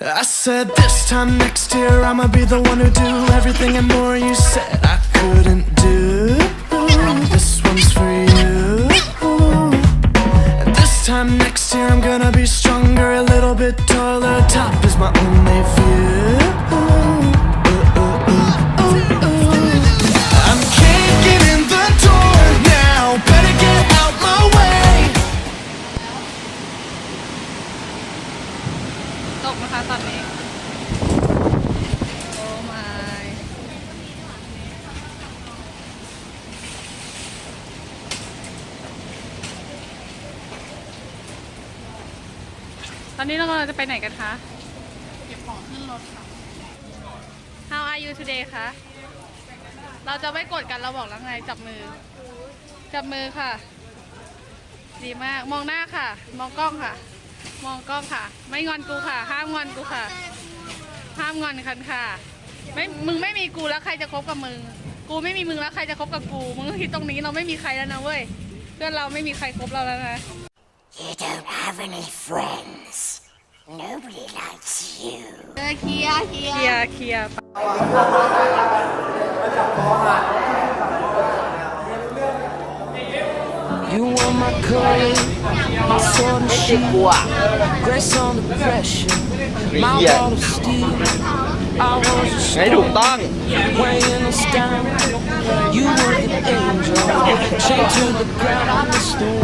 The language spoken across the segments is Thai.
I said this time next year I'ma be the one who do everything and more you said I couldn't do. This one's for you. This time next year I'm gonna be stronger, a little bit taller. Top is my only view. ตกนะคะตอนนี้ โอ้ my ตอนนี้เรากำลังจะไปไหนกันคะ เก็บของขึ้นรถค่ะ How are you today คะ เราจะไม่กดกันเราบอกแล้วไงจับมือ จับมือค่ะ ดีมาก มองหน้าค่ะ มองกล้องค่ะ มองกล้องค่ะ ไม่งอนกูค่ะ ห้ามงอนกูค่ะ ห้ามงอนคันค่ะ ไม่มึงไม่มีกูแล้วใครจะคบกับมึง กูไม่มีมึงแล้วใครจะคบกับกู มึงก็คิดตรงนี้เราไม่มีใครแล้วนะเว้ยเพื่อนเราไม่มีใครคบเราแล้วนะ You don't have any friends. Nobody likes you. เคลียร์เคลียร์เคลียร์ You want my courage, my sword and shield, grace on the pressure, my wall of steel. I was a storm, weighing us down. You were an angel, chained to the ground, on the storm.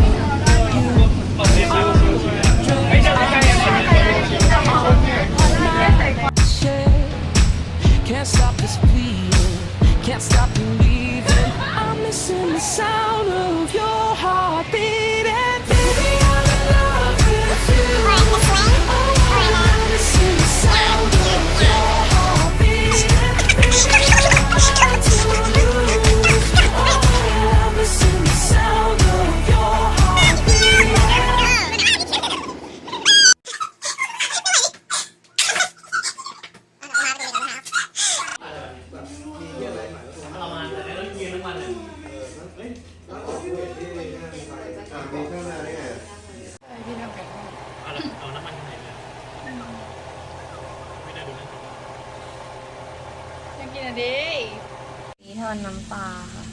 นี่ทอดน้ำปลาค่ะ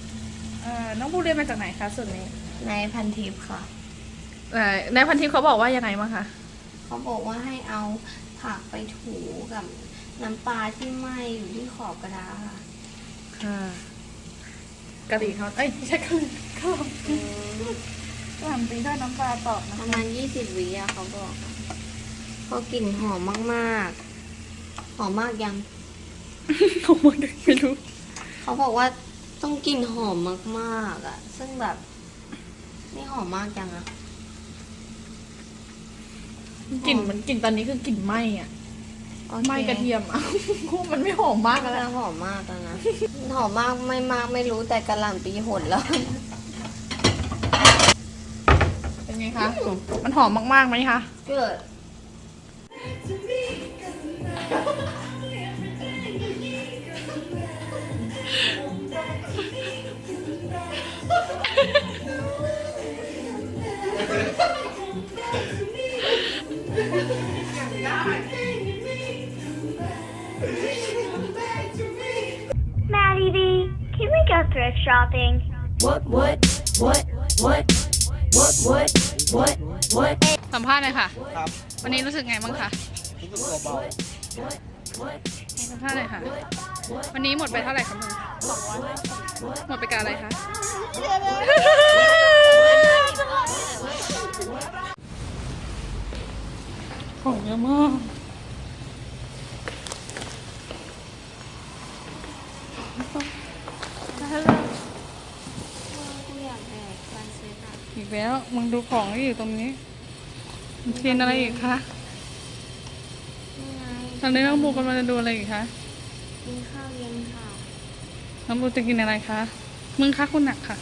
เอ่อน้องบูเรียนมาจากไหนคะส่วนนี้ในพันทิปค่ะ เอ่อในพันทิปเขาบอกว่ายังไงบ้างคะ เขาบอกว่าให้เอาผักไปถูกับน้ำปลาที่ไหม้อยู่ที่ขอบกระดาษค่ะ ค่ะกะหรี่เขาเอ้ยไม่ใช่กะหรี่ข้าวกะหล่ำปีทอดน้ำปลาตอกนะปคะระมาณยี่สิบวิอะเขาบอกเพราะกลิ่นหอมมาก ๆ หอมมากยังเขาบอกเด็กไม่รู้ เขาบอกว่าต้องกลิ่นหอมมากๆอะซึ่งแบบ นี่หอมมากยังอะกลิ่นมันกลิ่นตอนนี้คือกลิ่นไหม้อะโอคไหม้กระเทียมอะมันไม่หอมมากก็แล้วแล้ว หอมมากแล้วนะ หอมมากไม่มากไม่รู้แต่กระหล่ำปีหดแล้ว เป็นไงคะ มันหอมมากๆไหมคะ เกิด thrift shopping? What, what, what, what, what, what, what, what? สัมภาษณ์เลยค่ะ ครับวันนี้รู้สึกไงบ้างคะรู้สึกตัวเบาสัมภาษณ์เลยค่ะ วันนี้หมดไปเท่าไหร่คะมึงหมดไปกับอะไรคะ ของเยอะมาก กแล้ว มึงดูของที่อยู่ตรงนี้มึงกินอะไรอีกคะตอนนี้น้องบูกำลังจะดูอะไรอีกคะ กินข้าวเย็นค่ะ น้องบูจะกินอะไรคะ มึงคะคุณหนักค่ะ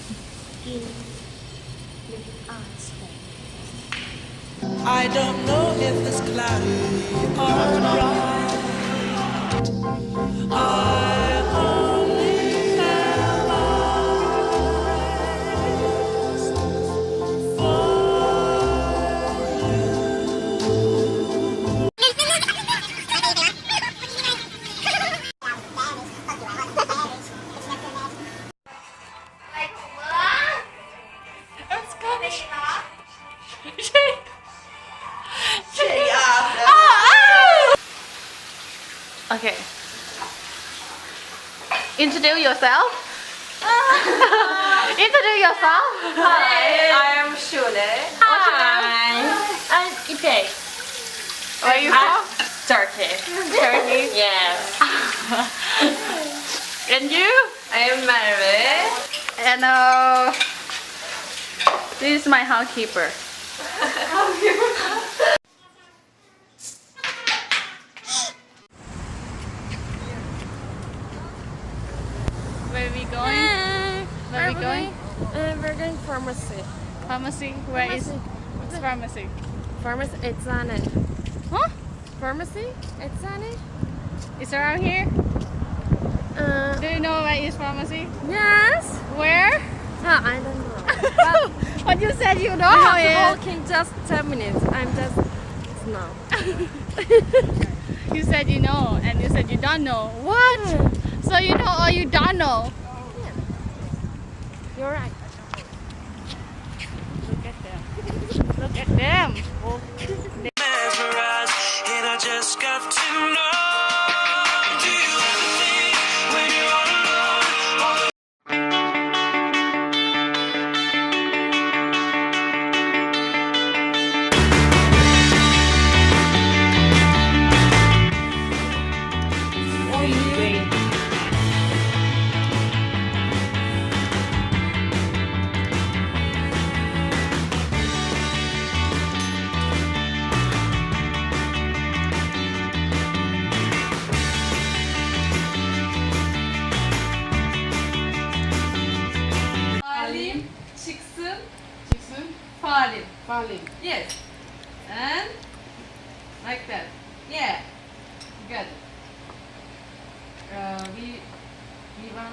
กินลิปอาร์ส I don't know if it's cloudy or bright. Introduce yourself. Introduce yourself. Hi, I am Shule. Hi. I'm Ipe. Where are you from? Turkey. Turkey. Yes. And you? I am married. And uh, this is my housekeeper. Where are we going? Where are we going? Uh, we're going pharmacy. Pharmacy. Where is what's pharmacy? Pharmacy, it's on it. Huh? Pharmacy, it's on it. It's around here. Uh, Do you know where is pharmacy? yes. Where? Huh, I don't know. But you said you know have it. to walk in just 10 minutes. I'm just now. You said you know, and you said you don't know. What? So you know or you don't know? You're right. Look at them. Look at them. mesmerized,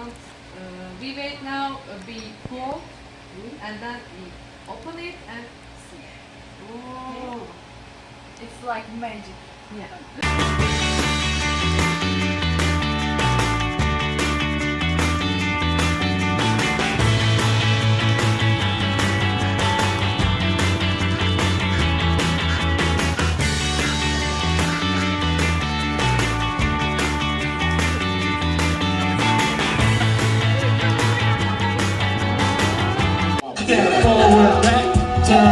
we uh, we wait now uh, be cool and then we open it and see. Oh. It's like magic. Yeah. back, turn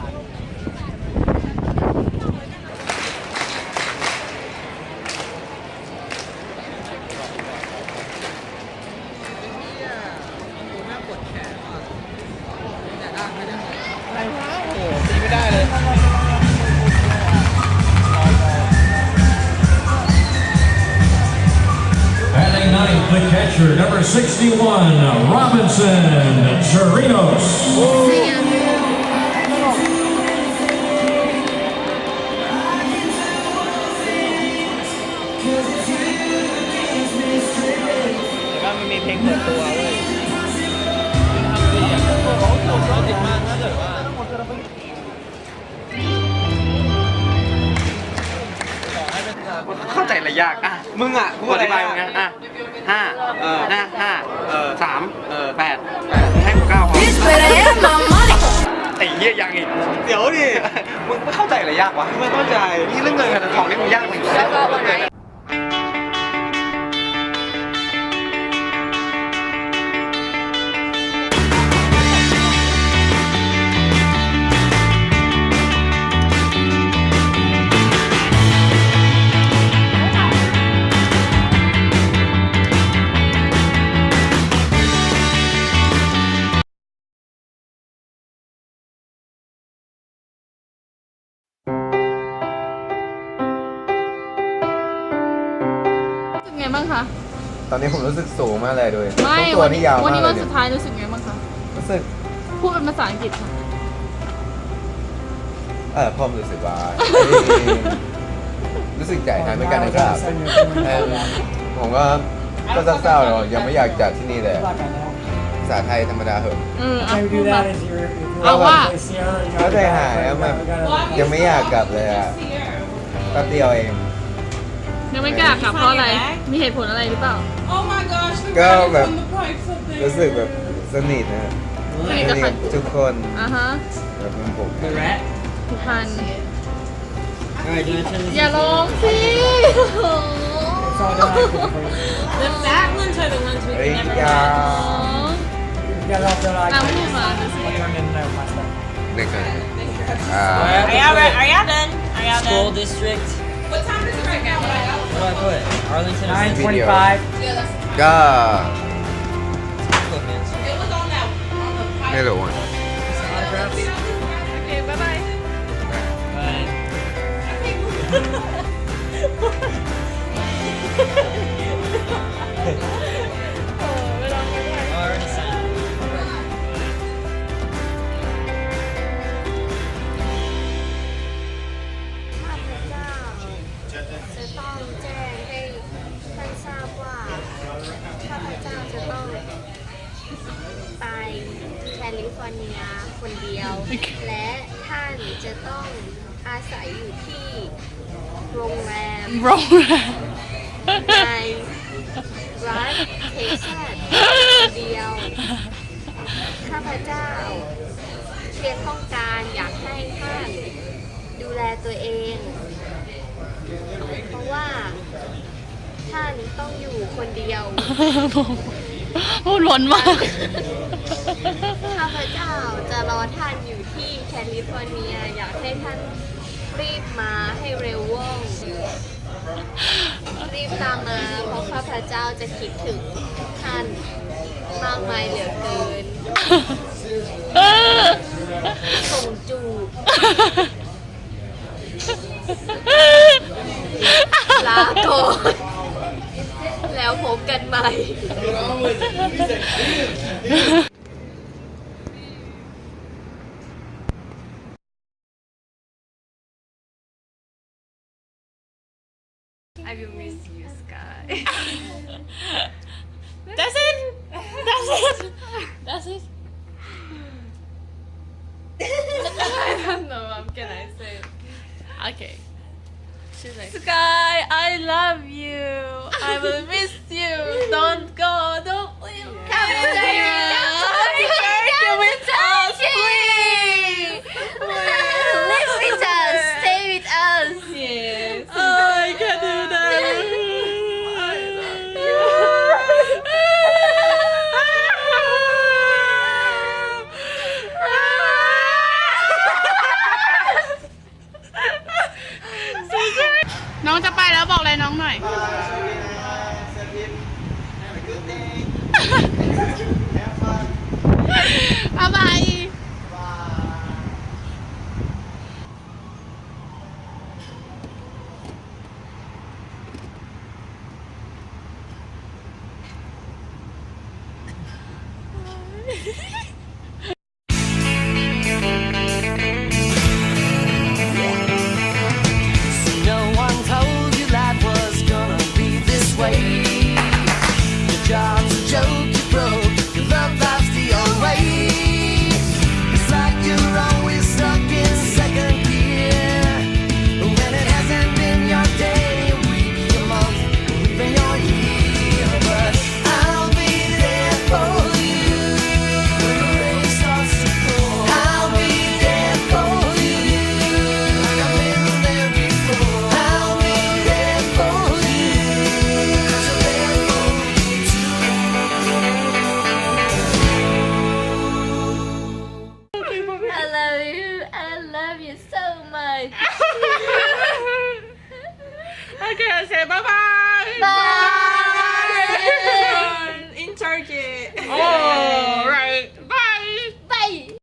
catcher, number 61, Robinson Chirinos. แต่ว่ามันมีเพลงเปิดตัวเว้ยทำดีอะเขาโหดร้อนติดมากถ้าเกิดว่าเข้าใจอะไรยากอะมึงอะกูอธิบายมึงนะอะ ห้าเออหน้าห้าเออสามเออแปดแปดให้กูเก้าพอไอ้เหี้ยยังอีกเดี๋ยวดิ มึงไม่เข้าใจอะไรยากวะไม่เข้าใจนี่เรื่องเงินกับทองนี่มึงยากจริงแล้ว ตอนนี้ผมรู้สึกสูงมากเลยด้วยไม่ทุกตัววันนี่นี้ยาววันมากนี้เลวันยสุดท้ายรู้สึกไงบ้างคะ รู้สึก พูดเป็นภาษาอังกฤษค่ะ เออผมรู้สึกว่า รู้สึกสึกจ่ายทันเหมือนกันนะครับเออผมก็ก็เศร้าๆเนาะยังไม่อยากจัดที่นี่เลยภาษาไทยธรรมดาเหอะอืมเอา Maybe พู do ดมา that as your, if you're Oh, wow. this year, you ก็ know, ใจหายอะแบบยังไม่อยากกลับเลยอะแป๊บเดียวเอง ยังไม่กล้ากลับเพราะอะไร มีเหตุผลอะไรหรือเปล่า ก็แบบรู้สึกแบบสนิทนะ สนิทกับใคร ทุกคน อ่าฮะ แบบเป็นผม ผูกพันอย่าร้องสิ it's all done after the first. The fat ones are the ones we เฮ้ย can never อยา You got off the like. ตามพูดมาดูสิ I don't even know my stuff. เด็กกันอ่า Are y'all re- Are y'all done? Are y'all School done? district. What do I put? Arlington Nine twenty five. God. Middle one. ฟอร์เนียคนเดียว และท่านจะต้องอาศัยอยู่ที่โรงแรมโรงแรมในรัฐเท็กซัสคนเดียว ข้าพเจ้าเพียงต้องการอยากให้ท่านดูแลตัวเอง เพราะว่าท่านต้องอยู่คนเดียว พูดหลนมาก ข้าพเจ้าจะรอท่านอยู่ที่แคลิฟอร์เนีย อยากให้ท่านรีบมาให้เร็วว่องรีบตามมาเพราะข้าพเจ้าจะคิดถึงท่านมากมายเหลือเกิน ส่งจูบลาก่อนแล้วพบ กันใหม่ I will miss you, Sky. That's it. That's it. That's it. I don't know. What can I say? Okay. She's like, Sky, I love you. I will miss น้องจะไปแล้วบอกอะไรน้องหน่อยบายบายโอเอายบ